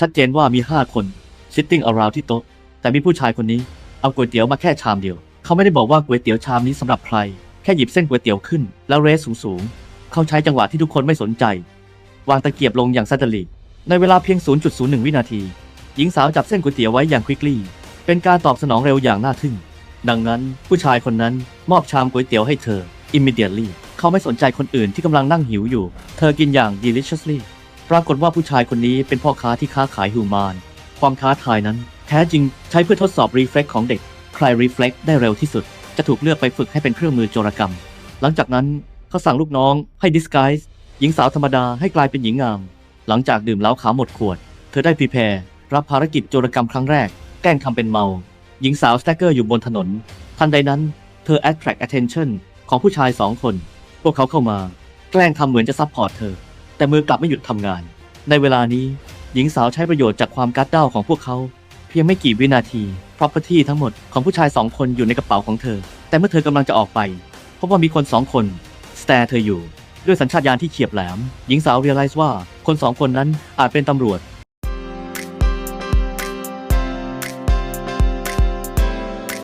ชัดเจนว่ามีห้าคน sitting around ที่โต๊ะ แต่มีผู้ชายคนนี้เอาก๋วยเตี๋ยวมาแค่ชามเดียว เขาไม่ได้บอกว่าก๋วยเตี๋ยวชามนี้สำหรับใคร แค่หยิบเส้นก๋วยเตี๋ยวขึ้น แล้วเรสสูงๆ เขาใช้จังหวะที่ทุกคนไม่สนใจ วางตะเกียบลงอย่างสัจลิในเวลาเพียง 0.01 วินาที หญิงสาวจับเส้นก๋วยเตี๋ยวไว้อย่างควิกลี่ เป็นการตอบสนองเร็วอย่างน่าทึ่ง ดังนั้นผู้ชายคนนั้นมอบชามก๋วยเตี๋ยวให้เธอ immediately เขาไม่สนใจคนอื่นที่กำลังนั่งหิวอยู่ เธอกินอย่าง deliciously ปรากฏว่าผู้ชายคนนี้เป็นพ่อค้าที่ค้าขายฮิวมาน ความท้าทายนั้น แท้จริงใช้เพื่อทดสอบ reflex ของเด็ก ใคร reflex ได้เร็วที่สุด จะถูกเลือกไปฝึกให้เป็นเครื่องมือโจรกรรม หลังจากนั้นเขาสั่งลูกน้องให้ disguise หญิงสาวธรรมดาให้กลายเป็นหญิงงาม หลังจากดื่มเหล้าขาวหมดขวด เธอได้ prepare รับภารกิจโจรกรรมครั้งแรก แกล้งทำเป็นเมา หญิงสาวสแต็กเกอร์อยู่บนถนน ทันใดนั้น เธอ attract attention ของผู้ชายสองคน พวกเขาเข้ามา แกล้งทำเหมือนจะซับพอร์ตเธอ แต่มือกลับไม่หยุดทำงาน ในเวลานี้หญิงสาวใช้ประโยชน์จากความกัดด้าวของพวกเขา เพียงไม่กี่วินาที property ทั้งหมดของผู้ชายสองคนอยู่ในกระเป๋าของเธอ แต่เมื่อเธอกำลังจะออกไปพบว่ามีคนสองคนสแตร์เธออยู่ ด้วยสัญชาตญาณที่เฉียบแหลม หญิงสาวเรียลไลซ์ว่าคนสองคนนั้นอาจเป็นตำรวจ